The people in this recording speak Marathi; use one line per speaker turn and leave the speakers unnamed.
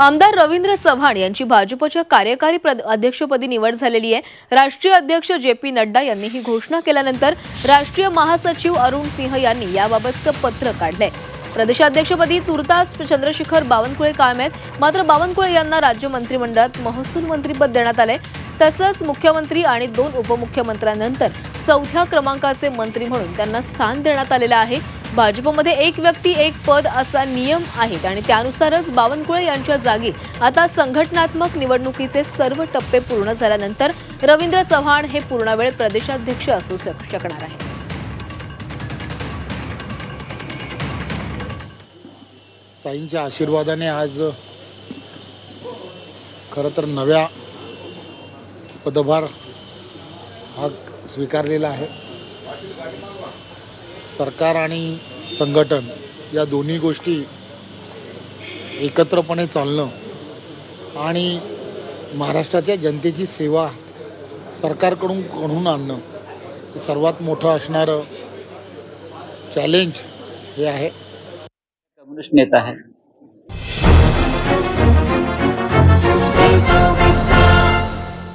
आमदार रवींद्र चव्हाण यांची भाजपच्या कार्यकारी अध्यक्षपदी निवड झालेली आहे. राष्ट्रीय अध्यक्ष जे पी नड्डा यांनी ही घोषणा केल्यानंतर राष्ट्रीय महासचिव अरुण सिंह यांनी याबाबतचं पत्र काढलंय. प्रदेशाध्यक्षपदी तुर्तास चंद्रशेखर बावनकुळे कायम आहेत. मात्र बावनकुळे यांना राज्य मंत्रिमंडळात महसूल मंत्रीपद देण्यात आलंय. तसंच मुख्यमंत्री आणि दोन उपमुख्यमंत्र्यांनंतर चौथ्या क्रमांकाचे मंत्री म्हणून त्यांना स्थान देण्यात आलेलं आहे. भाजपमध्ये एक व्यक्ती एक पद असा नियम आहेत आणि त्यानुसारच बावनकुळे यांच्या जागी आता संघटनात्मक निवडणुकीचे सर्व टप्पे पूर्ण झाल्यानंतर रवींद्र चव्हाण हे पूर्णवेळ प्रदेशाध्यक्ष असू शक- शकणार आहे
साईंच्या आशीर्वादाने आज खरं तर नव्या पदभार हा स्वीकारलेला आहे. सरकार आणि संघटन या दोन्ही गोष्टी एकत्रपणे चालणं आणि महाराष्ट्राच्या जनतेची सेवा सरकारकडून घडवून आणणं हे सर्वात मोठं असणारं चॅलेंज हे आहे.
कम्युनिस्ट नेता आहे